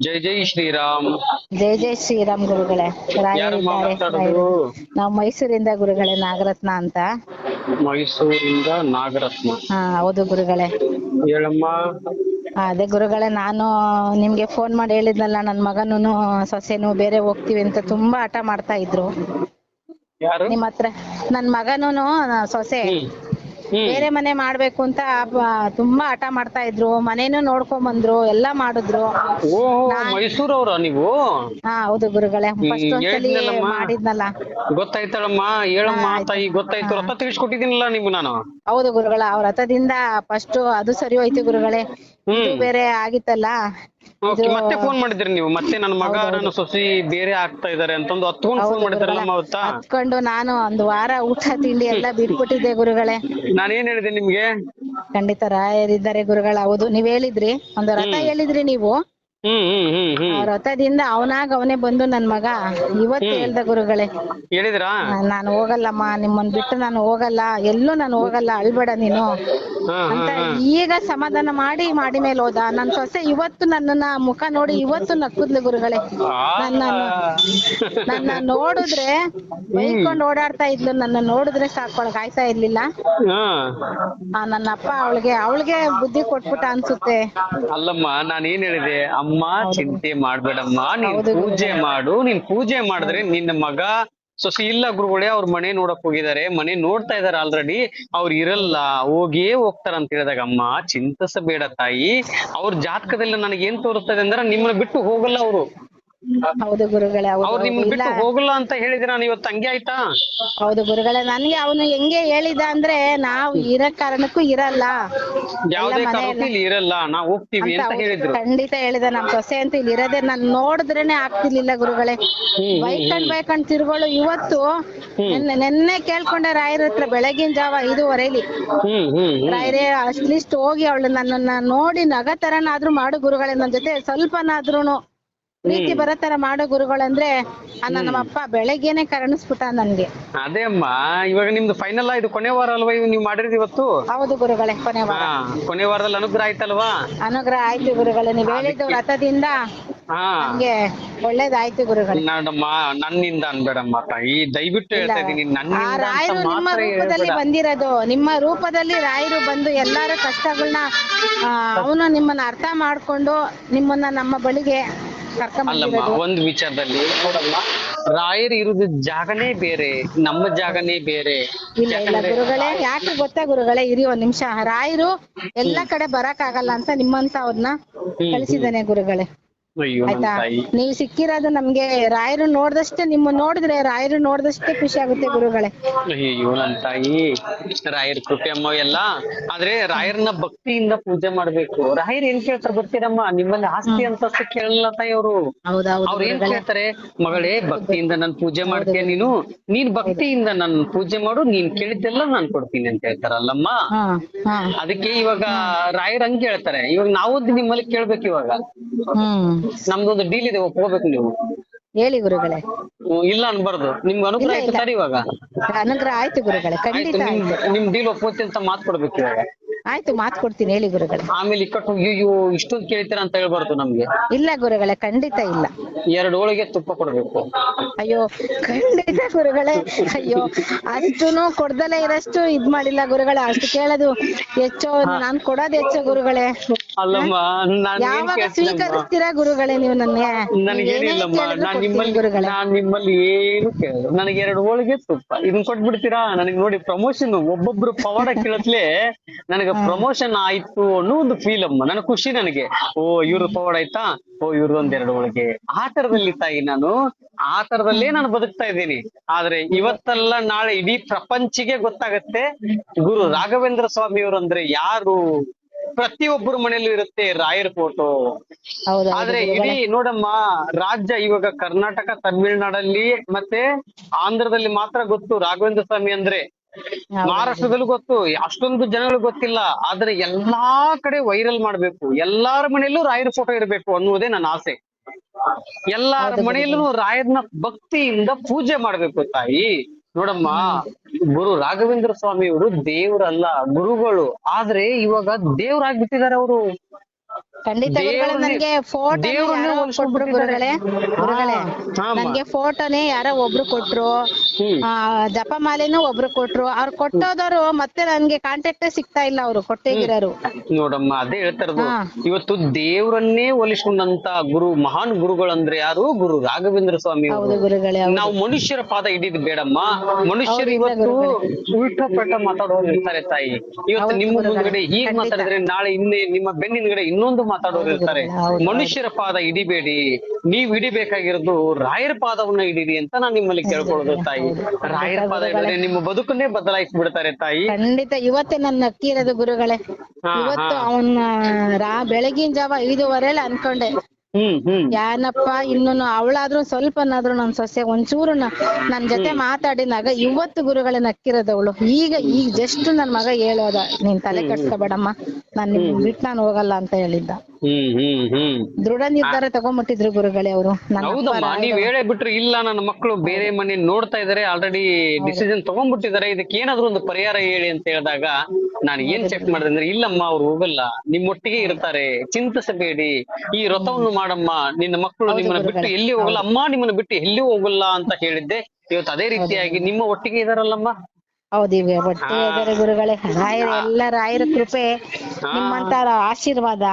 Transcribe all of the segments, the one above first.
ಜೈ ಜೈ ಶ್ರೀರಾಮ್. ಜೈ ಜೈ ಶ್ರೀರಾಮ್ ಗುರುಗಳೇ. ನಾವು ಮೈಸೂರಿಂದ ಗುರುಗಳೇ ನಾಗರತ್ನ ಅಂತ. ಮೈಸೂರಿಂದ ನಾಗರತ್ನ. ಹಾ ಹೌದು ಗುರುಗಳೇ. ಹೇಳಮ್ಮ. ಅದೇ ಗುರುಗಳೇ ನಾನು ನಿಮ್ಗೆ ಫೋನ್ ಮಾಡಿ ಹೇಳಿದ್ನಲ್ಲ ನನ್ ಮಗನೂನು ಸೊಸೆನು ಬೇರೆ ಹೋಗ್ತೀವಿ ಅಂತ ತುಂಬಾ ಹಠ ಮಾಡ್ತಾ ಇದ್ರು. ಯಾರು? ನಿಮ್ ಹತ್ರ. ನನ್ ಮಗನೂ ಸೊಸೆ. ಬೇರೆ ಮನೆ ಮಾಡ್ಬೇಕು ಅಂತ ತುಂಬಾ ಹಠ ಮಾಡ್ತಾ ಇದ್ರು. ಮನೇನು ನೋಡ್ಕೊಂಡ್ ಬಂದ್ರು ಎಲ್ಲಾ ಮಾಡಿದ್ರು. ಮೈಸೂರವ್ರ ನೀವು? ಹಾ ಹೌದು ಗುರುಗಳೇ ಫಸ್ಟ್ ಒಂದ್ಸಲಿ. ಮಾಡಿದ್ನಲ್ಲ. ಗೊತ್ತಾಯ್ತಳಮ್ಮ ಹೇಳಮ್ಮ. ತಾಯಿ ಗೊತ್ತಾಯ್ತು. ರಥ ತಿಳಿಸ್ಕೊಟ್ಟಿದ್ದೀನಲ್ಲ ನಿಮ್ಗೆ ನಾನು? ಹೌದು ಗುರುಗಳ ಅವ್ರ ರಥದಿಂದ ಫಸ್ಟ್ ಅದು ಸರಿ ಹೋಯ್ತು ಗುರುಗಳೇ. ಬೇರೆ ಆಗಿತ್ತಲ್ಲ. ಓಕೆ ಮತ್ತೆ ಫೋನ್ ಮಾಡಿದ್ರಿ ನೀವು? ಮತ್ತೆ ನನ್ನ ಮಗ ನನ್ನ ಸೊಸಿ ಬೇರೆ ಆಗ್ತಾ ಇದಾರೆ ಅಂತಂದು ಹತ್ಕೊಂಡು ಫೋನ್ ಮಾಡಿದ್ರಲ್ಲ ಅವತ್ತಾ ಹತ್ಕೊಂಡು ನಾನು ಒಂದು ವಾರ ಊಟ ತಿಂಡಿ ಎಲ್ಲ ಬಿಟ್ಬಿಟ್ಟಿದ್ದೆ ಗುರುಗಳೇ. ನಾನೇನ್ ಹೇಳಿದೆ ನಿಮ್ಗೆ? ಖಂಡಿತ ರಾಯರಿದ್ದಾರೆ ಗುರುಗಳ. ಹೌದು ನೀವ್ ಹೇಳಿದ್ರಿ. ಒಂದು ರಥ ಹೇಳಿದ್ರಿ ನೀವು. ಆ ರಥದಿಂದ ಅವನಾಗ ಅವನೇ ಬಂದು ನನ್ ಮಗ. ಇವತ್ತು ಹೇಳ್ದ ಗುರುಗಳೇ. ಹೇಳಿದ್ರಾ? ನಾನ್- ನಾನು ಹೋಗಲ್ಲಮ್ಮ ನಿಮ್ಮನ್ ಬಿಟ್ಟು ನಾನು ಹೋಗಲ್ಲ. ಎಲ್ಲೂ ನಾನು ಹೋಗಲ್ಲ ಅಳ್ಬೇಡ ನೀನು. ಅಂತ ಈಗ ಸಮಾಧಾನ ಮಾಡಿ ಮಾಡಿ ಮೇಲೆ ಹೋದ. ನನ್ ಸೊಸೆ ಇವತ್ತು ನನ್ನನ್ನ ಮುಖ ನೋಡಿ ಇವತ್ತು ನಕ್ಕುದ್ಲು ಗುರುಗಳೇ. ನನ್ನ ನನ್ನ ನೋಡಿದ್ರೆ ಬೈಕೊಂಡ್ ಓಡಾಡ್ತಾ ಇದ್ಲು. ನನ್ನ ನೋಡಿದ್ರೆ ಸಾಕೊಳಗ್ ಆಯ್ತಾ ಇರ್ಲಿಲ್ಲ. ನನ್ನ ಅಪ್ಪ ಅವಳಿಗೆ ಅವಳಿಗೆ ಬುದ್ಧಿ ಕೊಟ್ಬಿಟ್ಟ ಅನ್ಸುತ್ತೆ. ಅಲ್ಲಮ್ಮ ನಾನ್ ಏನ್ ಹೇಳಿದೆ? ಅಮ್ಮ ಚಿಂತೆ ಮಾಡ್ಬೇಡಮ್ಮ ನೀನ್ ಪೂಜೆ ಮಾಡು ನೀನ್ ಪೂಜೆ ಮಾಡಿದ್ರೆ ನಿನ್ನ ಮಗ ಸೊಸಿ ಇಲ್ಲ ಗುರುಗಳೇ ಅವ್ರ ಮನೆ ನೋಡಕ್ ಹೋಗಿದ್ದಾರೆ ಮನೆ ನೋಡ್ತಾ ಇದಾರೆ ಆಲ್ರೆಡಿ ಅವ್ರು ಇರಲ್ಲ ಹೋಗಿಯೇ ಹೋಗ್ತಾರ ಅಂತ ಹೇಳಿದಾಗ ಅಮ್ಮ ಚಿಂತಿಸಬೇಡ ತಾಯಿ ಅವ್ರ ಜಾತಕದಲ್ಲಿ ನನಗೆ ಏನ್ ತೋರಿಸ್ತದೆ ಅಂದ್ರೆ ನಿಮ್ಮನ್ನ ಬಿಟ್ಟು ಹೋಗಲ್ಲ ಅವರು. ಹೌದು ಗುರುಗಳೇ ಹೌದು ಅವ್ರು ಹೌದು. ಇಲ್ಲ. ಬಿಟ್ಟು ಹೋಗಲ್ಲ ಅಂತ ಹೇಳಿದ್ರ ನಾನು ಇವತ್ತು ಹಂಗೆ ಆಯ್ತಾ? ಹೌದು ಗುರುಗಳೇ ನನ್ಗೆ ಅವನು ಹೆಂಗೆ ಹೇಳಿದ ಅಂದ್ರೆ ನಾವು ಇರೋ ಕಾರಣಕ್ಕೂ ಇರಲ್ಲ. ಯಾವ್ದೇ ಎಲ್ಲ ಕಾರಣಕ್ಕೂ ಮನೆಯಲ್ಲ ಇಲ್ಲಿ ಇರಲ್ಲ. ನಾವ್ ಹೋಗ್ತೀವಿ ಅಂತ ಹೇಳಿದ್ರು. ಖಂಡಿತ ಹೇಳಿದ. ನಮ್ ಸೊಸೆ ಅಂತ ಇಲ್ಲಿ ಇರೋದೇ ನಾನ್ ನೋಡಿದ್ರೇನೆ ಆಗ್ತಿರ್ಲಿಲ್ಲ ಗುರುಗಳೇ. ಹ್ಮ್, ಬೈಕಂಡ್ ಬೈಕಂಡ್ ತಿರುಗಳು ಇವತ್ತು ನೆನ್ನೆ ನೆನ್ನೆ ಕೇಳ್ಕೊಂಡೆ ರಾಯರ ಹತ್ರ ಬೆಳಗಿನ ಜಾವ ಐದೂವರೆಲಿ. ಹ್ಮ್ ಹ್ಮ್ ಹ್ಮ್. ರಾಯರೇ ಅಟ್ಲೀಸ್ಟ್ ಹೋಗಿ ಅವಳು ನನ್ನನ್ನ ನೋಡಿ ನಗ ತರನಾದ್ರೂ ಮಾಡು ಗುರುಗಳೇ ನನ್ ಜೊತೆ ಸ್ವಲ್ಪನಾದ್ರೂನು. ಪ್ರೀತಿ ಬರೋ ತರ ಮಾಡೋ ಗುರುಗಳಂದ್ರೆ ಅಣ್ಣ ನಮ್ಮ ಅಪ್ಪ ಬೆಳಗ್ಗೆನೆ ಕರುಣಿಸ್ಬಿಟ್ಟ ನನ್ಗೆ. ಅದೇ ಅಮ್ಮ ಇವಾಗ ನಿಮ್ದು ಫೈನಲ್ ಇದು ಕೊನೆ ವಾರ ಅಲ್ವಾ ಇವ್ ನೀವ್ ಮಾಡಿರೋದು ಇವತ್ತು? ಹೌದು ಗುರುಗಳೇ ಕೊನೆ ವಾರ. ಹಾ ಕೊನೆ ವಾರದಲ್ಲಿ ಅನುಗ್ರಹ ಆಯ್ತಲ್ವಾ? ಅನುಗ್ರಹ ಆಯ್ತು ಗುರುಗಳೇ ನೀವ್ ಹೇಳಿದ್ದು ವ್ರತದಿಂದ ಹಾ. ನಮ್ಗೆ ಒಳ್ಳೇದಾಯ್ತು ಗುರುಗಳೇ. ನೋಡಮ್ಮ ನನ್ನಿಂದ ಅನ್ಬೇಡಮ್ಮ ತಾಯಿ ದಯವಿಟ್ಟು ಹೇಳ್ತಾ ಇದೀನಿ ಆ ನನ್ನಿಂದ ಅಂತ ರಾಯರು ನಿಮ್ಮ ಮಾತ್ರ ರೂಪದಲ್ಲಿ ಹೇಳ್ಬೇಡ. ಬಂದಿರೋದು. ನಿಮ್ಮ ರೂಪದಲ್ಲಿ ರಾಯರು ಬಂದು ಎಲ್ಲಾರು ಕಷ್ಟಗಳನ್ನ ಅವನು ನಿಮ್ಮನ್ನ ಅರ್ಥ ಮಾಡ್ಕೊಂಡು ನಿಮ್ಮನ್ನ ನಮ್ಮ ಬಳಿಗೆ ಅಲ್ಲಮ್ಮ ಒಂದ್ ವಿಚಾರದಲ್ಲಿ ನೋಡಮ್ಮ ರಾಯರ್ ಇರುದು ಜಾಗನೇ ಬೇರೆ ನಮ್ಮ ಜಾಗನೇ ಬೇರೆ. ಇಲ್ಲ ಇಲ್ಲ ಗುರುಗಳೇ ಯಾಕೆ ಗೊತ್ತಾ ಗುರುಗಳೇ ಇರಿ ಒಂದ್ ನಿಮಿಷ. ರಾಯರು ಎಲ್ಲಾ ಕಡೆ ಬರಕ್ ಆಗಲ್ಲ ಅಂತ ನಿಮ್ಮಂತ ಅವ್ರನ್ನ ಕಳಿಸಿದಾನೆ ಗುರುಗಳೇ. ಆಯ್ತಾ? ನೀವ್ ಸಿಕ್ಕಿರೋದು ನಮ್ಗೆ ರಾಯರು ನೋಡ್ದಷ್ಟೇ ನಿಮ್ಮ ನೋಡಿದ್ರೆ ರಾಯರು ನೋಡ್ದಷ್ಟೇ ಖುಷಿ ಆಗುತ್ತೆ ಗುರುಗಳೇ. ಅಯ್ಯೋ ನನ್ ತಾಯಿ. ರಾಯರ್ ಕೃಪೆ ಅಮ್ಮ ಎಲ್ಲ ಆದ್ರೆ ರಾಯರ್ನ ಭಕ್ತಿಯಿಂದ ಪೂಜೆ ಮಾಡ್ಬೇಕು. ರಾಯರ್ ಏನ್ ಕೇಳ್ತಾರೆ ಬರ್ತೀರಮ್ಮ ನಿಮ್ಮಲ್ಲಿ ಆಸ್ತಿ ಅಂತಸ್ತು ಕೇಳಲ್ಲ ತಾಯಿ ಅವರು. ಅವ್ರು ಏನ್ ಕೇಳ್ತಾರೆ? ಮಗಳೇ ಭಕ್ತಿಯಿಂದ ನನ್ ಪೂಜೆ ಮಾಡ್ತೀಯ ನೀನು? ನೀನ್ ಭಕ್ತಿಯಿಂದ ನನ್ ಪೂಜೆ ಮಾಡು ನೀನ್ ಕೇಳಿದ್ದೆಲ್ಲ ನಾನ್ ಕೊಡ್ತೀನಿ ಅಂತ ಹೇಳ್ತಾರಲ್ಲಮ್ಮ? ಅದಕ್ಕೆ ಇವಾಗ ರಾಯರ್ ಹಂಗ್ ಹೇಳ್ತಾರೆ ಇವಾಗ ನಾವು ನಿಮ್ಮಲ್ಲಿ ಕೇಳ್ಬೇಕು ಇವಾಗ. ನಮ್ದೊಂದು ಡೀಲ್ ಇದೆ ಹೋಗ್ಬೇಕು ನೀವು. ಹೇಳಿ ಗುರುಗಳೇ. ಇಲ್ಲ ಅನ್ಬಾರ್ದು. ನಿಮ್ಗೆ ಅನುಗ್ರಹ ಆಯ್ತು ಸರಿ ಇವಾಗ. ಅನುಗ್ರಹ ಆಯ್ತು ಗುರುಗಳೇ ಆಯ್ತು ಖಂಡಿತ ನಿಮ್ ಆಯ್ತು. ನಿಮ್ ಡೀಲ್ ಒಪ್ಕೋತಿ ಅಂತ ಮಾತು ಕೊಡ್ಬೇಕು ಇವಾಗ. ಆಯ್ತು ಮಾತ್ ಕೊಡ್ತೀನಿ ಹೇಳಿ ಗುರುಗಳೇ. ಆಮೇಲೆ ಇಕ್ಕಟ್ಟು ಅಯ್ಯೋ ಇಷ್ಟೊಂದು ಕೇಳ್ತೀರಾ ಅಂತ ಹೇಳ್ಬಾರ್ದು ನಮ್ಗೆ. ಇಲ್ಲ ಗುರುಗಳೇ ಖಂಡಿತ ಇಲ್ಲ. ಎರಡು ಹೋಳಿಗೆ ತುಪ್ಪ ಕೊಡ್ಬೇಕು. ಅಯ್ಯೋ ಖಂಡಿತ ಗುರುಗಳೇ. ಅಯ್ಯೋ ಅಷ್ಟುನು ಕೊಡ್ದಲೇ ಇರಷ್ಟು ಇದ್ ಮಾಡಿಲ್ಲ ಗುರುಗಳೇ. ಅಷ್ಟು ಕೇಳೋದು ಹೆಚ್ಚು ನಾನ್ ಕೊಡೋದು ಹೆಚ್ಚು ಗುರುಗಳೇ. ಅಲ್ಲಮ್ಮ ಯಾವಾಗ ಸ್ವೀಕರಿಸ್ತೀರಾ ಗುರುಗಳೇ ನೀವು ನನ್ನ? ನನಗೇನಿಲ್ಲಮ್ಮ ನಾನ್ ನಿಮ್ಮಲ್ಲಿ ನಾನ್ ನಿಮ್ಮಲ್ಲಿ ಏನು ಕೇಳ ನನಗೆ ಎರಡು ಹೋಳಿಗೆ ತುಪ್ಪ ಇದನ್ ಕೊಟ್ಬಿಡ್ತೀರಾ? ನನಗೆ ನೋಡಿ ಪ್ರಮೋಷನ್ ಒಬ್ಬೊಬ್ರು ಪವಾಡ ಕೇಳತ್ಲೆ ನನಗೆ ಪ್ರಮೋಷನ್ ಆಯ್ತು ಅನ್ನೋ ಒಂದು ಫೀಲ್ ಅಮ್ಮ. ನನ್ ಖುಷಿ ನನಗೆ. ಓ ಇವ್ರ ಪವಾಡ ಆಯ್ತಾ? ಓ ಇವ್ರದೊಂದ್ ಎರಡು ಹೋಳಿಗೆ. ಆ ತರದಲ್ಲಿ ತಾಯಿ ನಾನು. ಆ ತರದಲ್ಲೇ ನಾನು ಬದುಕ್ತಾ ಇದ್ದೀನಿ. ಆದ್ರೆ ಇವತ್ತಲ್ಲ ನಾಳೆ ಇಡೀ ಪ್ರಪಂಚಿಗೆ ಗೊತ್ತಾಗತ್ತೆ. ಗುರು ರಾಘವೇಂದ್ರ ಸ್ವಾಮಿಯವರು ಅಂದ್ರೆ ಯಾರು? ಪ್ರತಿಯೊಬ್ಬರ ಮನೆಯಲ್ಲೂ ಇರುತ್ತೆ ರಾಯರ್ ಫೋಟೋ ಆದ್ರೆ ಇಡೀ ನೋಡಮ್ಮ ರಾಜ್ಯ ಇವಾಗ ಕರ್ನಾಟಕ ತಮಿಳ್ನಾಡಲ್ಲಿ ಮತ್ತೆ ಆಂಧ್ರದಲ್ಲಿ ಮಾತ್ರ ಗೊತ್ತು ರಾಘವೇಂದ್ರ ಸ್ವಾಮಿ ಅಂದ್ರೆ. ಮಹಾರಾಷ್ಟ್ರದಲ್ಲೂ ಗೊತ್ತು ಅಷ್ಟೊಂದು ಜನಗಳು ಗೊತ್ತಿಲ್ಲ. ಆದ್ರೆ ಎಲ್ಲಾ ಕಡೆ ವೈರಲ್ ಮಾಡ್ಬೇಕು. ಎಲ್ಲಾರ ಮನೆಯಲ್ಲೂ ರಾಯರ್ ಫೋಟೋ ಇರಬೇಕು ಅನ್ನುವುದೇ ನನ್ನ ಆಸೆ. ಎಲ್ಲಾರ ಮನೆಯಲ್ಲೂ ರಾಯರ್ನ ಭಕ್ತಿಯಿಂದ ಪೂಜೆ ಮಾಡ್ಬೇಕು ತಾಯಿ. ನೋಡಮ್ಮ ಗುರು ರಾಘವೇಂದ್ರ ಸ್ವಾಮಿಯವರು ದೇವ್ರಲ್ಲ ಗುರುಗಳು. ಆದ್ರೆ ಇವಾಗ ದೇವ್ರಾಗ್ಬಿಟ್ಟಿದ್ದಾರೆ ಅವರು. ಖಂಡಿತ ಗುರುಗಳೇ ನನ್ಗೆ ಫೋಟೋ ಯಾರೋ ಕೊಟ್ರು ಗುರುಗಳೇ ಗುರುಗಳೇ. ನನ್ಗೆ ಫೋಟೋನೇ ಯಾರೋ ಒಬ್ರು ಕೊಟ್ರು. ಆ ಜಪಮಾಲೆನೂ ಒಬ್ರು ಕೊಟ್ರು. ಅವ್ರು ಕೊಟ್ಟೋದವ್ರು ಮತ್ತೆ ನನ್ಗೆ ಕಾಂಟ್ಯಾಕ್ಟ್ ಸಿಗ್ತಾ ಇಲ್ಲ ಅವ್ರು ಕೊಟ್ಟಿಗಿರೋರು. ನೋಡಮ್ಮ ಅದೇ ಹೇಳ್ತಾರದು ಇವತ್ತು ದೇವರನ್ನೇ ಒಲಿಸ್ಕೊಂಡಂತ ಗುರು ಮಹಾನ್ ಗುರುಗಳಂದ್ರೆ ಯಾರು? ಗುರು ರಾಘವೇಂದ್ರ ಸ್ವಾಮಿ ನಾವು ಮನುಷ್ಯರ ಪಾದ ಹಿಡಿದ್ ಬೇಡಮ್ಮ. ಮನುಷ್ಯರು ಇವತ್ತು ಉಲ್ಟ ಪಲ್ಟಾ ಮಾತಾಡೋರು ಇರ್ತಾರೆ ತಾಯಿ. ಇವತ್ತು ನಿಮ್ಮ. ಮುಂದ್ಗಡೆ ಹೀಗ್ ಮಾತಾಡಿದ್ರೆ ನಾಳೆ ಇನ್ನೇ ನಿಮ್ಮ ಬೆನ್ನಿಂದ್ಗಡೆ ಇನ್ನೊಂದು ಮಾತಾಡೋರು ಇರ್ತಾರೆ. ಮನುಷ್ಯರ ಪಾದ ಹಿಡಿಬೇಡಿ. ನೀವ್ ಹಿಡಿಬೇಕಾಗಿರೋದು ರಾಯರ ಪಾದವನ್ನ ಹಿಡೀರಿ ಅಂತ ನಾನು ನಿಮ್ಮಲ್ಲಿ ಕೇಳ್ಕೊಳ್ಳೋದು ತಾಯಿ. ರಾಯರ ಪಾದ ಹಿಡಿದ್ರೆ ನಿಮ್ಮ ಬದುಕನ್ನೇ ಬದಲಾಯಿಸಿ ಬಿಡ್ತಾರೆ ತಾಯಿ. ಖಂಡಿತ ಇವತ್ತೇ ನನ್ನ ಅಕ್ಕಿರೋದು ಗುರುಗಳೇ. ಇವತ್ತು. ಅವನ್ನ ರಾ ಬೆಳಗಿನ ಜಾವ ಐದುವರೆಲ್ಲ ಅನ್ಕೊಂಡೆ. ಯಾನಪ್ಪ ಇನ್ನೂನು ಅವಳಾದ್ರೂ ಸ್ವಲ್ಪನಾದ್ರೂ ನನ್ ಸೊಸೆ ಒಂಚೂರು ನನ್ ಜೊತೆ ಮಾತಾಡಿನಾಗ ಇವತ್ತು ಗುರುಗಳೇ ನಕ್ಕಿರೋದವಳು ಈಗ ಈಗ ಜಸ್ಟ್ ನನ್ ಮಗ ಹೇಳೋದ ನೀನ್ ತಲೆ ಕಟ್ಸ್ಕೊಬೇಡಮ್ಮ ನಾನ್ ನಿಮ್ ಬಿಟ್ ನಾನ್ ಹೋಗಲ್ಲ ಅಂತ ಹೇಳಿದ್ದ. ದೃಢ ನಿರ್ಧಾರ ತಗೊಂಡ್ಬಿಟ್ಟಿದ್ರು ಗುರುಗಳೇ ಅವರು. ಹೌದಮ್ಮ ನೀವ್ ಹೇಳೇ ಬಿಟ್ರು ಇಲ್ಲ ನನ್ನ ಮಕ್ಕಳು ಬೇರೆ ಮನೆ ನೋಡ್ತಾ ಇದಾರೆ ಆಲ್ರೆಡಿ ಡಿಸಿಷನ್ ತಗೊಂಡ್ಬಿಟ್ಟಿದ್ದಾರೆ ಇದಕ್ಕೆ ಏನಾದ್ರು ಒಂದು ಪರಿಹಾರ ಹೇಳಿ ಅಂತ ಹೇಳಿದಾಗ ನಾನು ಏನ್ ಚೆಕ್ ಮಾಡಿದೆ ಅಂದ್ರೆ ಇಲ್ಲಮ್ಮ ಅವ್ರು ಹೋಗಲ್ಲ. ನಿಮ್ಮೊಟ್ಟಿಗೆ ಇರ್ತಾರೆ ಚಿಂತಿಸಬೇಡಿ. ಈ ವ್ರತವನ್ನು ಮಾಡಮ್ಮ ನಿನ್ನ ಮಕ್ಕಳು ನಿಮ್ಮನ್ನ ಬಿಟ್ಟು ಎಲ್ಲಿ ಹೋಗಲ್ಲ ಅಮ್ಮ ನಿಮ್ಮನ್ನ ಬಿಟ್ಟು ಎಲ್ಲಿ ಹೋಗಲ್ಲ ಅಂತ ಹೇಳಿದ್ದೆ. ಇವತ್ತು ಅದೇ ರೀತಿಯಾಗಿ ನಿಮ್ಮ ಒಟ್ಟಿಗೆ ಇದಾರಲ್ಲಮ್ಮ? ಹೌದು ಇವೆ ಒಟ್ಟೆ ಇದಾರೆ ಗುರುಗಳೇ. ರಾಯರ ಎಲ್ಲ ರಾಯರ ಕೃಪೆ ನಿಮ್ಮಂತ ಆಶೀರ್ವಾದ.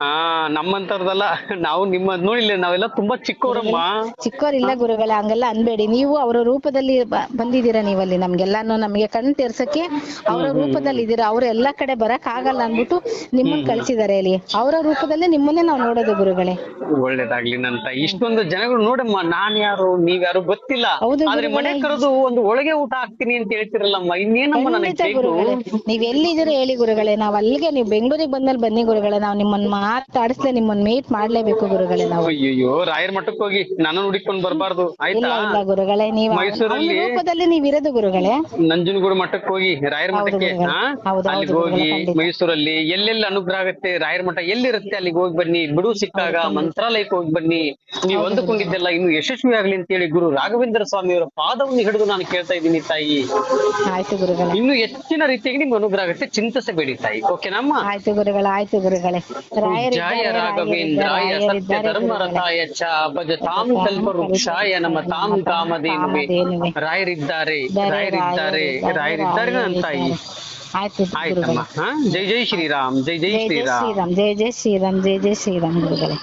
ಹಾ ನಮ್ಮಂತರದಲ್ಲ ನಾವು ನಿಮ್ಮ ನೋಡಿಲ್ಲ ನಾವೆಲ್ಲ ತುಂಬಾ ಚಿಕ್ಕವರಮ್ಮ ಚಿಕ್ಕವರಿಲ್ಲ ಗುರುಗಳ ಹಂಗೆಲ್ಲ ಅನ್ಬೇಡಿ. ನೀವು ಅವರ ರೂಪದಲ್ಲಿ ಬ- ಬಂದಿದ್ದೀರಾ ನೀವಲ್ಲಿ ನಮ್ಗೆಲ್ಲಾನು ನಮ್ಗೆ ಕಣ್ ತೆರ್ಸಕ್ಕೆ ಅವರ ರೂಪದಲ್ಲಿ ಇದ್ದೀರಾ ಅವ್ರು ಎಲ್ಲಾ ಕಡೆ ಬರಕ್ ಆಗಲ್ಲ ಅನ್ಬಿಟ್ಟು ನಿಮ್ಮನ್ನ ಕಳ್ಸಿದಾರೆ ಇಲ್ಲಿ ಅವರ ರೂಪದಲ್ಲೇ ನಿಮ್ಮನ್ನೇ ನಾವು ನೋಡೋದು ಗುರುಗಳೇ. ಒಳ್ಳೇದಾಗ್ಲಿ ನಂತ. ಇಷ್ಟೊಂದು ಜನಗಳು ನೋಡಮ್ಮ ನಾನ್ ಯಾರು ನೀವ್ ಯಾರು ಗೊತ್ತಿಲ್ಲ. ಹೌದು ಆದ್ರೆ ಮನೆ ಕರೆದು ಒಂದು ಒಳಗೆ ಊಟ ಹಾಕ್ತೀನಿ ಅಂತ ಹೇಳ್ತಿರಲ್ಲಮ್ಮ ಇನ್ನೇನಮ್ಮ ನನಗೆ ಖಂಡಿತ ಬೇಕು? ಗುರುಗಳೇ. ನೀವ್ ಎಲ್ಲಿದ್ದೀರಾ ಹೇಳಿ ಗುರುಗಳೇ. ನಾವ್ ಅಲ್ಲಿಗೆ ನೀವು ಬೆಂಗಳೂರಿಗೆ ಬಂದ್ಮೇಲೆ ಬನ್ನಿ ಗುರುಗಳೇ. ನಾವು ನಿಮ್ಮನ್ನ ಮಾತಾಡಿಸ್ಲೇ ನಿಮ್ಮನ್ನ ಮೀಟ್ ಮಾಡ್ಲೇಬೇಕು ಗುರುಗಳೇ ನಾವು. ಅಯ್ಯೋ ರಾಯರ್ ಮಠಕ್ಕೆ ಹೋಗಿ ನಾನು ಹುಡುಕೊಂಡ್ ಬರಬಾರ್ದು. ಇಲ್ಲ ಆಯ್ತಾ? ಇಲ್ಲ ಗುರುಗಳೇ ನೀವು ಅವ್ನ- ಮೈಸೂರಲ್ಲಿ- ಅವ್ನ ರೂಪದಲ್ಲಿ ನೀವ್ ಇರೋದು ಗುರುಗಳೇ. ನಂಜನಗೂಡು ಮಠಕ್ಕೆ ಹೋಗಿ ರಾಯರ ಹೌದು ಮಠಕ್ಕೆ. ಹಾ? ಹೌದು, ಅಲ್ಲಿಗೆ ಹೋಗಿ ಖಂಡಿತ. ಮೈಸೂರಲ್ಲಿ ಎಲ್ಲೆಲ್ಲಿ ಅನುಗ್ರಹ ಆಗುತ್ತೆ ರಾಯರ ಮಠ ಎಲ್ಲಿರುತ್ತೆ ಅಲ್ಲಿಗೆ ಹೋಗಿ ಬನ್ನಿ. ಬಿಡು ಸಿಕ್ಕಾಗ ಮಂತ್ರಾಲಯಕ್ಕೆ ಹೋಗಿ ಬನ್ನಿ. ನೀವು ಅಂದುಕೊಂಡಿದ್ದೆಲ್ಲ ಇನ್ನು ಯಶಸ್ವಿ ಆಗ್ಲಿ ಅಂತ ಹೇಳಿ ಗುರು ರಾಘವೇಂದ್ರ ಸ್ವಾಮಿಯವರ ಪಾದವನ್ನು ಹಿಡಿದು ನಾನು ಕೇಳ್ತಾ ಇದ್ದೀನಿ ತಾಯಿ. ಆಯ್ತು ಗುರುಗಳೇ. ಇನ್ನು ಹೆಚ್ಚಿನ ರೀತಿಯಾಗಿ ನಿಮ್ಗೆ ಅನುಗ್ರಹ ಆಗುತ್ತೆ. ಚಿಂತಿಸಬೇಡಿ ತಾಯಿ. ಓಕೆನಮ್ಮ? ಆಯ್ತು ಗುರುಗಳೇ ಆಯ್ತು ಗುರುಗಳೇ. ಜಯ ರಾಘವೇಂದ್ರಾಯ ಸತ್ಯ ಧರ್ಮರಥಾಯ ಚ ತಾಂ ಕಲ್ಪ ವೃಕ್ಷಾಯ ನಮ ತಾಂ ಕಾಮಧೇನುವೆ. ರಾಯರಿದ್ದಾರೆ ರಾಯರಿದ್ದಾರೆ ರಾಯರಿದ್ದಾರೆ ನನ್ನ ತಾಯಿ. ಆಯ್ತು ಆಯ್ತಮ್ಮ ಜೈ ಜೈ ಶ್ರೀರಾಮ್ ಜೈ ಜೈ ಶ್ರೀರಾಮ್ ಜೈ ಜೈ ಶ್ರೀರಾಮ್ ಜೈ ಜೈ ಶ್ರೀರಾಮ್ ಗುರುಗಳೇ.